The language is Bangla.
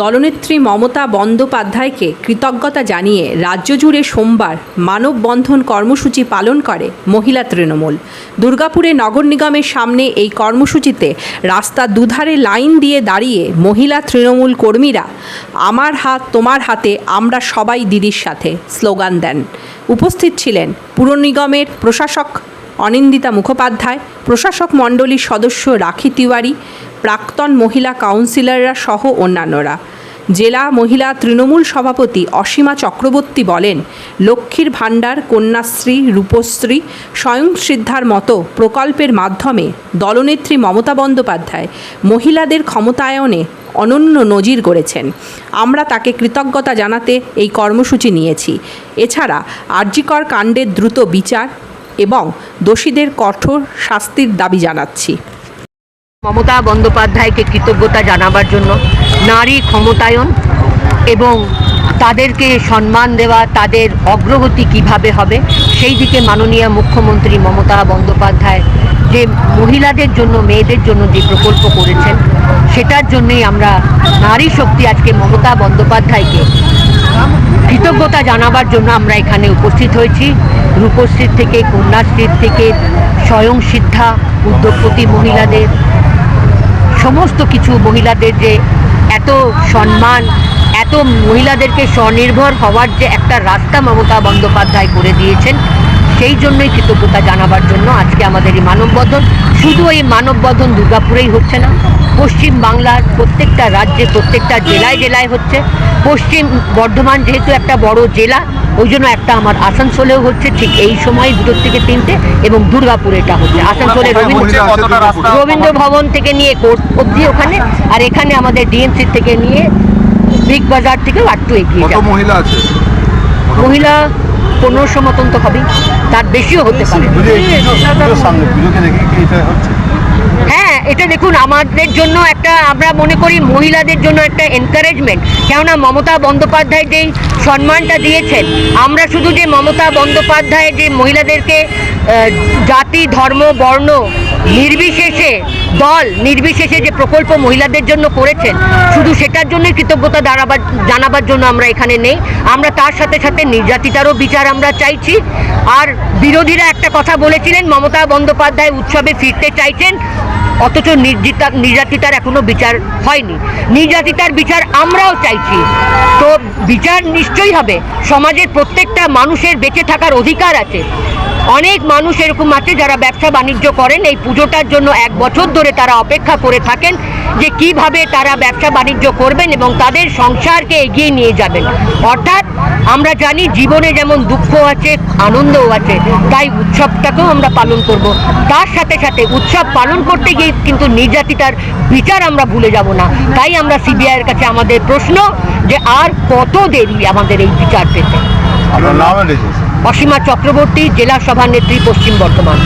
দলনেত্রী মমতা বন্দ্যোপাধ্যায়কে কৃতজ্ঞতা জানিয়ে রাজ্য জুড়ে সোমবার মানববন্ধন কর্মসূচি পালন করে মহিলা তৃণমূল। দুর্গাপুরে নগর নিগমের সামনে এই কর্মসূচিতে রাস্তার দুধারে লাইন দিয়ে দাঁড়িয়ে মহিলা তৃণমূল কর্মীরা, আমার হাত তোমার হাতে, আমরা সবাই দিদির সাথে স্লোগান দেন। উপস্থিত ছিলেন পুর নিগমের প্রশাসক অনিন্দিতা মুখোপাধ্যায়, প্রশাসক মণ্ডলীর সদস্য রাখি তিওয়ারি, প্রাক্তন মহিলা কাউন্সিলররা সহ অন্যান্যরা। জেলা মহিলা তৃণমূল সভাপতি অসীমা চক্রবর্তী বলেন, লক্ষ্মীর ভাণ্ডার, কন্যাশ্রী, রূপশ্রী, স্বয়ংসিদ্ধার মতো প্রকল্পের মাধ্যমে দলনেত্রী মমতা বন্দ্যোপাধ্যায় মহিলাদের ক্ষমতায়নে অনন্য নজির গড়েছেন। আমরা তাকে কৃতজ্ঞতা জানাতে এই কর্মসূচি নিয়েছি। এছাড়া আর্যিকর কাণ্ডের দ্রুত বিচার এবং দোষীদের কঠোর শাস্তির দাবি জানাচ্ছি। মমতা বন্দ্যোপাধ্যায়কে কৃতজ্ঞতা জানাবার জন্য নারী ক্ষমতায়ন এবং তাদেরকে সম্মান দেওয়া, তাদের অগ্রগতি কীভাবে হবে, সেই দিকে মাননীয় মুখ্যমন্ত্রী মমতা বন্দ্যোপাধ্যায় যে মহিলাদের জন্য, মেয়েদের জন্য যে প্রকল্প করেছেন, সেটার জন্যই আমরা নারী শক্তি আজকে মমতা বন্দ্যোপাধ্যায়কে কৃতজ্ঞতা জানাবার জন্য আমরা এখানে উপস্থিত হয়েছি। রূপশ্রীর থেকে, কন্যাশ্রীর থেকে, স্বয়ং সিদ্ধা, উদ্যোগপতি মহিলাদের সমস্ত কিছু মহিলাদের যে এত সম্মান, এত মহিলাদেরকে স্বনির্ভর হওয়ার যে একটা রাস্তা মমতা বন্দ্যোপাধ্যায় করে দিয়েছেন, সেই জন্যই কৃতজ্ঞতা জানাবার জন্য আজকে আমাদের এই মানববন্ধন। শুধু এই মানববন্ধন দুর্গাপুরেই হচ্ছে না, পশ্চিম বাংলার প্রত্যেকটা রাজ্যে, প্রত্যেকটা জেলায় জেলায় হচ্ছে। পশ্চিম বর্ধমান যেহেতু একটা বড় জেলা ওই জন্য একটা আমার আসানসোলেও হচ্ছে ঠিক এই সময় দুটো থেকে তিনটে এবং দুর্গাপুরে এটা হচ্ছে। আসানসোলে রবীন্দ্র রবীন্দ্র ভবন থেকে নিয়ে কোর্ট অবধি ওখানে আর এখানে আমাদের ডিএমসি থেকে নিয়ে বিগ বাজার থেকেও একটু এগিয়ে মহিলা আছে? মহিলা পনেরোশো মতন তো হবেই তার বেশিও হতে পারে। সামনে পুজোকে দেখে কি এটা হচ্ছে? এটা দেখুন, আমাদের জন্য একটা, আমরা মনে করি মহিলাদের জন্য একটা এনকারেজমেন্ট কেননা মমতা বন্দ্যোপাধ্যায় যেই সম্মানটা দিয়েছেন, আমরা শুধু যে মমতা বন্দ্যোপাধ্যায় যে মহিলাদেরকে জাতি, ধর্ম, বর্ণ, নির্বিশেষে, দল, নির্বিশেষে যে প্রকল্প মহিলাদের জন্য করেছেন, শুধু সেটার জন্যই কৃতজ্ঞতা দাঁড়াবার, জানাবার জন্য আমরা এখানে নেই। আমরা তার সাথে সাথে নির্যাতিতারও বিচার আমরা চাইছি। আর বিরোধীরা একটা কথা বলেছিলেন, মমতা বন্দ্যোপাধ্যায় উৎসবে ফিরতে চাইছেন অথচ নির্যাতিতা নির্যাতিতার এখনও বিচার হয়নি। নির্যাতিতার বিচার আমরাও চাইছি। তো বিচার নিশ্চয়ই হবে। সমাজের প্রত্যেকটা মানুষের বেঁচে থাকার অধিকার আছে। অনেক মানুষ এরকম আছে যারা ব্যবসা বাণিজ্য করেন। এই পুজোটার জন্য এক বছর ধরে তারা অপেক্ষা করে থাকেন যে কীভাবে তারা ব্যবসা বাণিজ্য করবেন এবং তাদের সংসারকে এগিয়ে নিয়ে যাবেন। অর্থাৎ আমরা জানি জীবনে যেমন দুঃখ আছে আনন্দও আছে তাই উৎসবটাকেও আমরা পালন করব। তার সাথে সাথে উৎসব পালন করতে গিয়ে কিন্তু নির্যাতিতার বিচার আমরা ভুলে যাব না। তাই আমরা সিবিআইয়ের কাছে আমাদের প্রশ্ন যে আর কত দেরি আমাদের এই বিচার পেতে? অসীমা চক্রবর্তী জেলা সভানেত্রী পশ্চিম বর্ধমান।